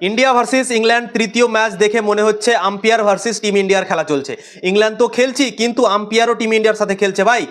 India versus England তৃতীয় match দেখে মনে হচ্ছে আম্পায়ার ভার্সেস টিম ইন্ডিয়ার খেলা চলছে। ইংল্যান্ড তো খেলছি, কিন্তু আম্পায়ারও টিম ইন্ডিয়ার সাথে খেলছে। ভাই,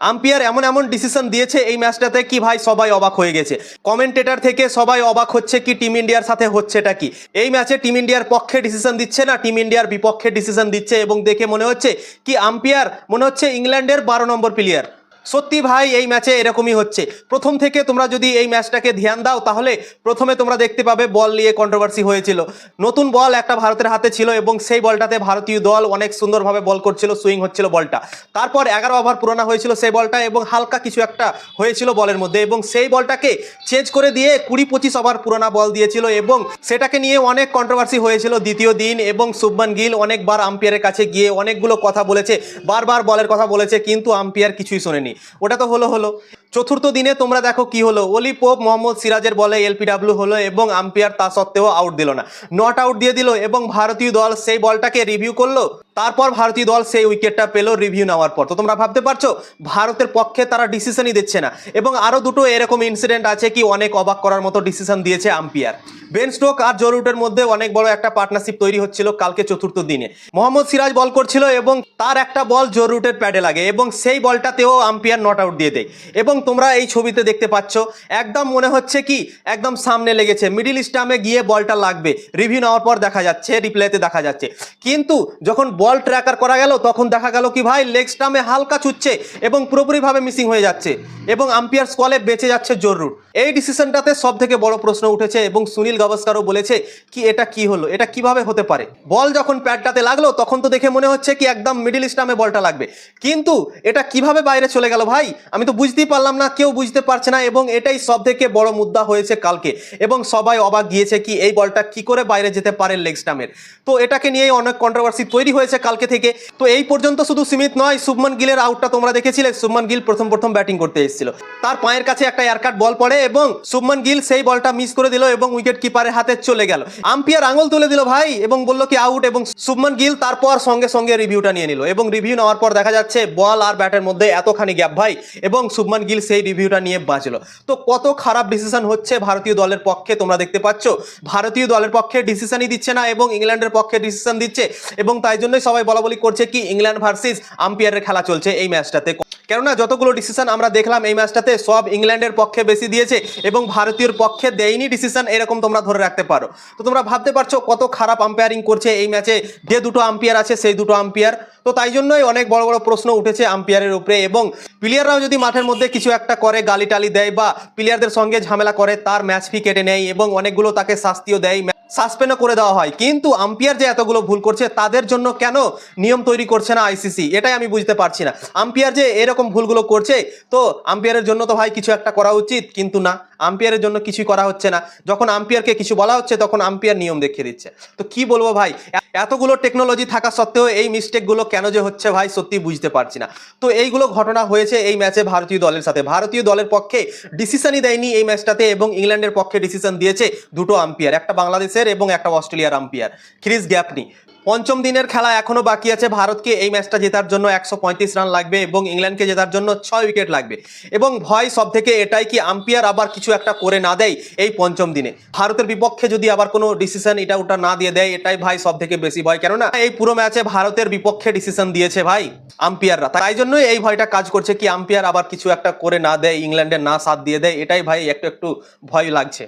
আম্পায়ার এমন এমন ডিসিশন দিয়েছে এই ম্যাচটাতে কি ভাই সবাই অবাক হয়ে গেছে? কমেন্টেটার থেকে সবাই অবাক হচ্ছে কি টিম ইন্ডিয়ার সাথে হচ্ছেটা কি? এই ম্যাচে টিম ইন্ডিয়ার পক্ষে ডিসিশন দিচ্ছে না, টিম ইন্ডিয়ার বিপক্ষে ডিসিশন দিচ্ছে এবং দেখে মনে হচ্ছে কি আম্পায়ার, মনে হচ্ছে ইংল্যান্ডের বারো নম্বর প্লেয়ার সত্যি ভাই, এই ম্যাচে এরকমই হচ্ছে। প্রথম থেকে তোমরা যদি এই ম্যাচটাকে ধ্যান দাও, তাহলে প্রথমে তোমরা দেখতে পাবে বল নিয়ে কন্ট্রোভার্সি হয়েছিল। নতুন বল একটা ভারতের হাতে ছিল এবং সেই বলটাতে ভারতীয় দল অনেক সুন্দরভাবে বল করছিল সুইং হচ্ছিল বলটা। তারপর এগারো ওভার পুরোনো হয়েছিল সেই বলটা এবং হালকা কিছু একটা হয়েছিল বলের মধ্যে এবং সেই বলটাকে চেঞ্জ করে দিয়ে কুড়ি পঁচিশ ওভার পুরোনো বল দিয়েছিল এবং সেটাকে নিয়ে অনেক কন্ট্রোভার্সি হয়েছিল দ্বিতীয় দিন এবং শুভমান গিল অনেকবার আম্পিয়ারের কাছে গিয়ে অনেকগুলো কথা বলেছে, বারবার বলের কথা বলেছে, কিন্তু আম্পিয়ার কিছুই শোনেনি। ওটা তো হলো হলো। চতুর্থ দিনে তোমরা দেখো কি হলো? অলি পোপ মোহাম্মদ সিরাজের বলে এলপিডাব্লিউ হলো এবং আম্পায়ার তা সত্ত্বেও আউট দিল না। নট আউট দিয়ে দিল এবং ভারতীয় দল সেই বলটাকে রিভিউ করল। তারপর ভারতীয় দল সেই উইকেটটা পেল রিভিউ নেওয়ার পর। তো তোমরা ভাবতে পারছ, ভারতের পক্ষে তারা ডিসিশনই দিচ্ছে না। এবং আরও দুটো এরকম ইনসিডেন্ট আছে কি অনেক অবাক করার মতো ডিসিশন দিয়েছে আম্পিয়ার। বেন স্টোক আর জরুটের মধ্যে অনেক বড় একটা পার্টনারশিপ তৈরি হচ্ছিল কালকে চতুর্থ দিনে। মোহাম্মদ সিরাজ বল করছিল এবং তার একটা বল জরুটের প্যাডে লাগে এবং সেই বলটাতেও আম্পিয়ার নট আউট দিয়ে দেয়। এবং তোমরা এই ছবিতে দেখতে পাচ্ছ। একদম মনে হচ্ছে কি, একদম সামনে লেগেছে। মিডিল স্টামে গিয়ে বলটা লাগবে। রিভিউ নেওয়ার পর দেখা যাচ্ছে রিপ্লেতে দেখা যাচ্ছে। কিন্তু যখন বল ট্র্যাকার করা গেল, তখন দেখা গেল কি ভাই, লেগ স্টামে হালকা ছুটছে এবং পুরোপুরিভাবে মিসিং হয়ে যাচ্ছে এবং আম্পিয়ার স্কলে বেঁচে যাচ্ছে জরুর। এই ডিসিশনটাতে সব থেকে বড় প্রশ্ন উঠেছে এবং সুনীল গাভাস্কারও বলেছে কি, এটা কি হলো, এটা কীভাবে হতে পারে? বল যখন প্যাডটাতে লাগল, তখন তো দেখে মনে হচ্ছে কি, একদম মিডিল স্টামে বলটা লাগবে। কিন্তু এটা কীভাবে বাইরে চলে গেল ভাই, আমি তো বুঝতেই পারলাম না কেউ বুঝতে পারছে না এবং এটাই সব থেকে বড় মুদ্রা হয়েছে কালকে। এবং সবাই অবাক গিয়েছে কি এই বলটা কি করে বাইরে যেতে পারে লেগ স্টামের। তো এটাকে নিয়ে অনেক কন্ট্রোভার্সি তৈরি হয়েছে কালকে থেকে। তো এই পর্যন্ত শুধু সীমিত নয়, শুভমান গিলের আউটটা তোমরা দেখেছিলে। শুভমান গিল প্রথম প্রথম ব্যাটিং করতে এসেছিল। তার পায়ের কাছে একটা এয়ারকাট বল পড়ে এবং শুভমান গিল সেই বলটা মিস করে দিল এবং উইকেট কিপারের হাতে চলে গেল। আম্পিয়ার আঙুল তুলে দিল ভাই এবং বলল কি আউট এবং শুভমান গিল তারপর সঙ্গে সঙ্গে রিভিউটা নিয়ে নিল। এবং রিভিউ নেওয়ার পর দেখা যাচ্ছে বল আর ব্যাটের মধ্যে এতখানি গ্যাপ ভাই। এবং শুভমান গিল সেই রিভিউটা নিয়ে বাঁচলো। তো কত খারাপ ডিসিশন হচ্ছে ভারতীয় দলের পক্ষে তোমরা দেখতে পাচ্ছ? ভারতীয় দলের পক্ষে ডিসিশনই দিচ্ছে না এবং ইংল্যান্ডের পক্ষে ডিসিশন দিচ্ছে এবং তাই জন্যই সবাই বলা বলি করছে কি, ইংল্যান্ড ভার্সেস আম্পায়ারের খেলা চলছে এই ম্যাচটাতে কেননা যতগুলো ডিসিশন আমরা দেখলাম এই ম্যাচটাতে সব ইংল্যান্ডের পক্ষে বেশি দিয়েছে এবং ভারতীয়র পক্ষে দেয়নি ডিসিশন এরকম তোমরা ধরে রাখতে পারো। তো তোমরা ভাবতে পারছ কত খারাপ আম্পায়ারিং করছে এই ম্যাচে যে দুটো আম্পায়ার আছে সেই দুটো আম্পায়ার তো তাই জন্যই অনেক বড় বড় প্রশ্ন উঠেছে আম্পায়ারের উপরে এবং প্লেয়াররাও যদি মাঠের মধ্যে কিছু একটা করে, গালি টালি দেয় বা প্লেয়ারদের সঙ্গে ঝামেলা করে, তার ম্যাচ ফি কেটে নেয় এবং অনেকগুলো তাকে শাস্তিও দেয়। সাসপেন্ডও করে দেওয়া হয়। কিন্তু আম্পিয়ার যে এতগুলো ভুল করছে, তাদের জন্য কেন নিয়ম তৈরি করছে না আইসিসি এটাই আমি বুঝতে পারছি না। আম্পিয়ার যে এরকম ভুলগুলো করছে, তো আম্পিয়ারের জন্য তো ভাই কিছু একটা করা উচিত, কিন্তু না। আম্পিয়ারের জন্য কিছুই করা হচ্ছে না। যখন আম্পিয়ারকে কিছু বলা হচ্ছে, তখন আম্পিয়ার নিয়ম দেখিয়ে দিচ্ছে। তো কি বলব ভাই? এতগুলো টেকনোলজি থাকা সত্ত্বেও এই মিস্টেকগুলো কেন যে হচ্ছে ভাই সত্যি বুঝতে পারছি না। তো এইগুলো ঘটনা হয়েছে এই ম্যাচে ভারতীয় দলের সাথে। ভারতীয় দলের পক্ষে ডিসিশনই দেয়নি এই ম্যাচটাতে এবং ইংল্যান্ডের পক্ষে ডিসিশন দিয়েছে দুটো আম্পিয়ার একটা বাংলাদেশের এবং একটা অস্ট্রেলিয়ার আম্পিয়ার ক্রিস গ্যাপনি পঞ্চম দিনের খেলা এখনও বাকি আছে। ভারতকে এই ম্যাচটা জেতার জন্য একশো পঁয়ত্রিশ রান লাগবে এবং ইংল্যান্ডকে জেতার জন্য ছয় উইকেট লাগবে। এবং ভয় সব থেকে এটাই কি আম্পিয়ার আবার কিছু একটা করে না দেয় এই পঞ্চম দিনে। ভারতের বিপক্ষে যদি আবার কোনো ডিসিশন এটা ওটা না দিয়ে দেয়, এটাই ভাই সব থেকে বেশি ভয়। কেননা এই পুরো ম্যাচে ভারতের বিপক্ষে ডিসিশন দিয়েছে ভাই আম্পিয়াররা। তাই জন্যই এই ভয়টা কাজ করছে কি আম্পিয়ার আবার কিছু একটা করে না দেয়, ইংল্যান্ডের না সাথ দিয়ে দেয়, এটাই ভাই একটু একটু ভয় লাগছে।